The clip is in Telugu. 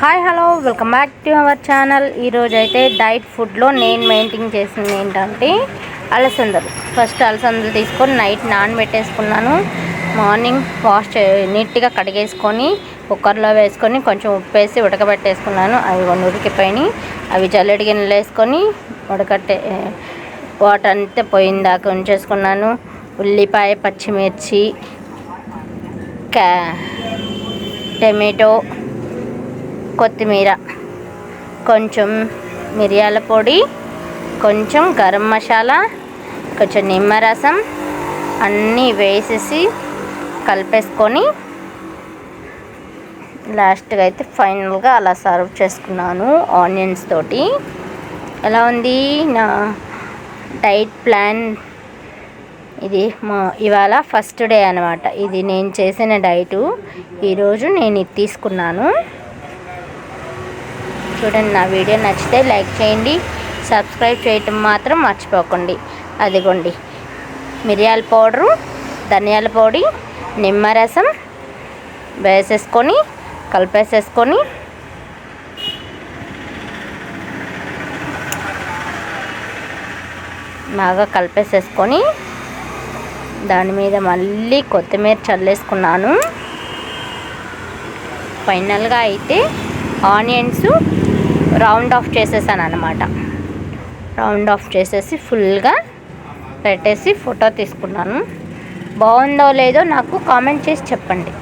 Hi hello welcome back to our channel. ఈరోజు అయితే డైట్ ఫుడ్లో నేను మెయింటైన్ చేసింది ఏంటంటే అలసందలు. ఫస్ట్ అలసందలు తీసుకొని నైట్ నానబెట్టేసుకున్నాను. మార్నింగ్ వాష్ నీట్గా కడిగేసుకొని కుక్కర్లో వేసుకొని కొంచెం ఉప్పు వేసి ఉడకబెట్టేసుకున్నాను. అవి ఉడికిపోయినాయి అవి జల్లెడి గిన్నెలు వేసుకొని ఉడకట్టే వాటర్ అంతా పోయిన దాకా ఉంచేసుకున్నాను. ఉల్లిపాయ పచ్చిమిర్చి క్యా టమాటో కొత్తిమీర కొంచెం మిరియాల పొడి కొంచెం గరం మసాలా కొంచెం నిమ్మరసం అన్నీ వేసేసి కలిపేసుకొని లాస్ట్గా అయితే ఫైనల్గా అలా సర్వ్ చేసుకున్నాను ఆనియన్స్ తోటి. ఎలా ఉంది? నా డైట్ ప్లాన్? ఇది మా ఇవాళ ఫస్ట్ డే అనమాట ఇది నేను చేసిన డైటు. ఈరోజు నేను ఇది తీసుకున్నాను. చూడండి నా వీడియో నచ్చితే లైక్ చేయండి సబ్స్క్రైబ్ చేయటం మాత్రం మర్చిపోకండి. అదిగోండి మిరియాల పౌడరు ధనియాల పొడి నిమ్మరసం వేసేసుకొని కలిపేసేసుకొని బాగా కలిపేసేసుకొని దాని మీద మళ్ళీ కొత్తిమీర చల్లేసుకున్నాను. ఫైనల్గా అయితే ఆనియన్స్ రౌండ్ ఆఫ్ చేసేసాను అనమాట రౌండ్ ఆఫ్ చేసేసి ఫుల్గా పెట్టేసి ఫోటో తీసుకున్నాను. బాగుందో లేదో నాకు కామెంట్ చేసి చెప్పండి.